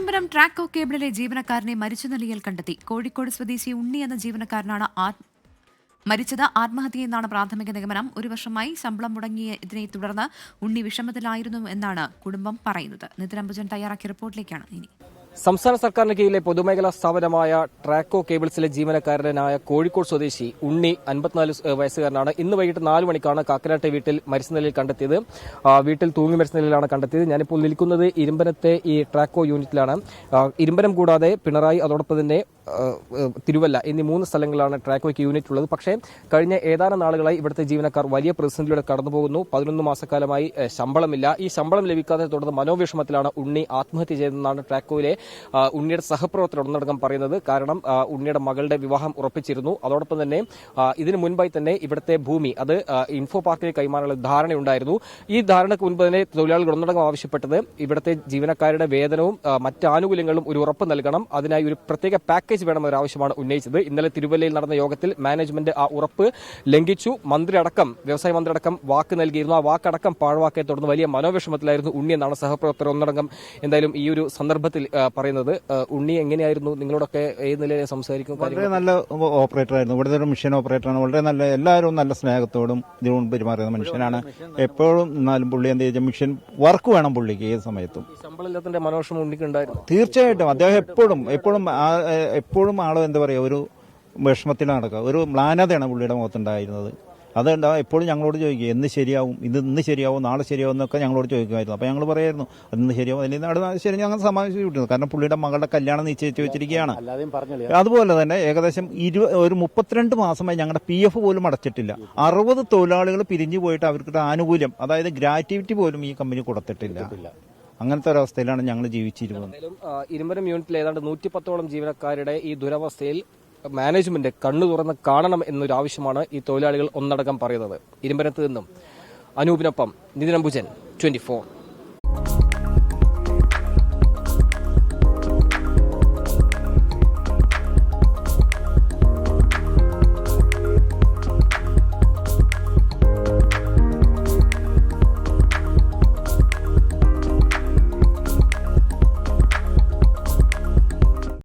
ഇരുമ്പരം ട്രാക്കോ കേബിളിലെ ജീവനക്കാരനെ മരിച്ച നിലയിൽ കണ്ടെത്തി. കോഴിക്കോട് സ്വദേശി ഉണ്ണി എന്ന ജീവനക്കാരനാണ് മരിച്ചത് ആത്മഹത്യയെന്നാണ് പ്രാഥമിക നിഗമനം. ഒരു വർഷമായി ശമ്പളം മുടങ്ങിയതിനെ തുടർന്ന് ഉണ്ണി വിഷമത്തിലായിരുന്നു എന്നാണ് കുടുംബം പറയുന്നത്. നിതിരംബുജൻ തയ്യാറാക്കിയ റിപ്പോർട്ടിലേക്കാണ് ഇനി. സംസ്ഥാന സർക്കാരിന് കീഴിലെ പൊതുമേഖലാ സ്ഥാപനമായ ട്രാക്കോ കേബിൾസിലെ ജീവനക്കാരനായ കോഴിക്കോട് സ്വദേശി ഉണ്ണി അൻപത്തിനാല് വയസ്സുകാരനാണ്. ഇന്ന് വൈകിട്ട് നാല് മണിക്കാണ് കാക്കനാട്ടെ വീട്ടിൽ മരിച്ച നിലയിൽ കണ്ടെത്തിയത്. വീട്ടിൽ തൂങ്ങി മരിച്ച നിലയിലാണ് കണ്ടെത്തിയത്. ഞാനിപ്പോൾ നിൽക്കുന്നത് ഇരുമ്പനത്തെ ഈ ട്രാക്കോ യൂണിറ്റിലാണ്. ഇരുമ്പനം കൂടാതെ പിണറായി അതോടൊപ്പം തന്നെ തിരുവല്ല എന്നീ മൂന്ന് സ്ഥലങ്ങളിലാണ് ട്രാക്കോയ്ക്ക് യൂണിറ്റ് ഉള്ളത് പക്ഷേ കഴിഞ്ഞ ഏതാനും നാളുകളായി ഇവിടുത്തെ ജീവനക്കാർ വലിയ പ്രതിസന്ധിയിലൂടെ കടന്നുപോകുന്നു. പതിനൊന്ന് മാസക്കാലമായി ശമ്പളമില്ല. ഈ ശമ്പളം ലഭിക്കാതെ തുടർന്ന് മനോവിഷമത്തിലാണ് ഉണ്ണി ആത്മഹത്യ ചെയ്തതെന്നാണ് ട്രാക്കോയിലെ ഉണ്ണിയുടെ സഹപ്രവർത്തകർ ഒന്നടങ്കം പറയുന്നത്. കാരണം ഉണ്ണിയുടെ മകളുടെ വിവാഹം ഉറപ്പിച്ചിരുന്നു. അതോടൊപ്പം തന്നെ ഇതിനു മുൻപായി തന്നെ ഇവിടുത്തെ ഭൂമി അത് ഇൻഫോ പാർക്കിൽ കൈമാറാനുള്ള ധാരണയുണ്ടായിരുന്നു ഈ ധാരണയ്ക്ക് മുൻപ് തന്നെ തൊഴിലാളികൾ ഒന്നടങ്കം ആവശ്യപ്പെട്ടത് ഇവിടുത്തെ ജീവനക്കാരുടെ വേതനവും മറ്റ് ആനുകൂല്യങ്ങളും ഒരു ഉറപ്പ് നൽകണം. അതിനായി ഒരു പ്രത്യേക പാക്കേജ് വേണമെന്നൊരു ആവശ്യമാണ് ഉന്നയിച്ചത്. ഇന്നലെ തിരുവല്ലയിൽ നടന്ന യോഗത്തിൽ മാനേജ്മെന്റ് ആ ഉറപ്പ് ലംഘിച്ചു. മന്ത്രി അടക്കം വ്യവസായ മന്ത്രി അടക്കം വാക്ക് നൽകിയിരുന്നു. ആ വാക്കടക്കം പാഴ്വാക്കിയെ തുടർന്ന് വലിയ മനോവിഷമത്തിലായിരുന്നു ഉണ്ണി എന്നാണ് സഹപ്രവർത്തകർ ഒന്നടങ്കം എന്തായാലും ഈ ഒരു സന്ദർഭത്തിൽ പറയുന്നത്. ഉണ്ണി എങ്ങനെയായിരുന്നു? നിങ്ങളോടൊക്കെ ഏത് നിലയിൽ സംസാരിക്കും? വളരെ നല്ല ഓപ്പറേറ്റർ ആയിരുന്നു ഇവിടുത്തെ ഒരു മിഷൻ ഓപ്പറേറ്ററാണ് വളരെ നല്ല എല്ലാവരും നല്ല സ്നേഹത്തോടും ഇതിനോടും പെരുമാറുന്ന മനുഷ്യനാണ്. എപ്പോഴും എന്നാലും പുള്ളി എന്ത് വെച്ചാൽ മിഷൻ വർക്ക് വേണം പുള്ളിക്ക് ഏത് സമയത്തും. തീർച്ചയായിട്ടും. അദ്ദേഹം എപ്പോഴും എപ്പോഴും എപ്പോഴും ആൾ എന്താ പറയുക ഒരു വിഷമത്തിലാണ് നടക്കുക. ഒരു മ്ലാനതയാണ് പുള്ളിയുടെ മുഖത്തുണ്ടായിരുന്നത്. അതുകൊണ്ട് എപ്പോഴും ഞങ്ങളോട് ചോദിക്കുക എന്ന് ശരിയാവും? ഇത് ഇന്ന് ശരിയാവും? നാളെ ശരിയാവും? എന്നൊക്കെ ഞങ്ങളോട് ചോദിക്കുമായിരുന്നു. അപ്പോൾ ഞങ്ങൾ പറയായിരുന്നു ഇന്ന് ശരിയാവും? അല്ലെങ്കിൽ അടുത്ത ശരി ഞങ്ങൾ സമാവേശം വിട്ടിരുന്നു. കാരണം പുള്ളിയുടെ മകളുടെ കല്യാണം നിശ്ചയിച്ച് വെച്ചിരിക്കുകയാണ്. അതുപോലെ തന്നെ ഏകദേശം ഇരു ഒരു മുപ്പത്തിരണ്ട് മാസമായി ഞങ്ങളുടെ പി എഫ് പോലും അടച്ചിട്ടില്ല. അറുപത് തൊഴിലാളികൾ പിരിഞ്ഞു പോയിട്ട് അവർക്ക് ആനുകൂല്യം അതായത് ഗ്രാറ്റിവിറ്റി പോലും ഈ കമ്പനി കൊടുത്തിട്ടില്ല. അങ്ങനത്തെ ഒരവസ്ഥയിലാണ് ഞങ്ങൾ ജീവിച്ചിരുന്നത്. ഇരുമ്പനം യൂണിറ്റിൽ ഏതാണ്ട് നൂറ്റിപ്പത്തോളം ജീവനക്കാരുടെ ഈ ദുരവസ്ഥയിൽ മാനേജ്മെന്റ് കണ്ണു തുറന്ന് കാണണം എന്നൊരു ആവശ്യമാണ് ഈ തൊഴിലാളികൾ ഒന്നടക്കം പറയുന്നത്. ഇരുമ്പനത്ത് നിന്നും അനൂപിനൊപ്പം നിതിനംബുജൻ ട്വന്റി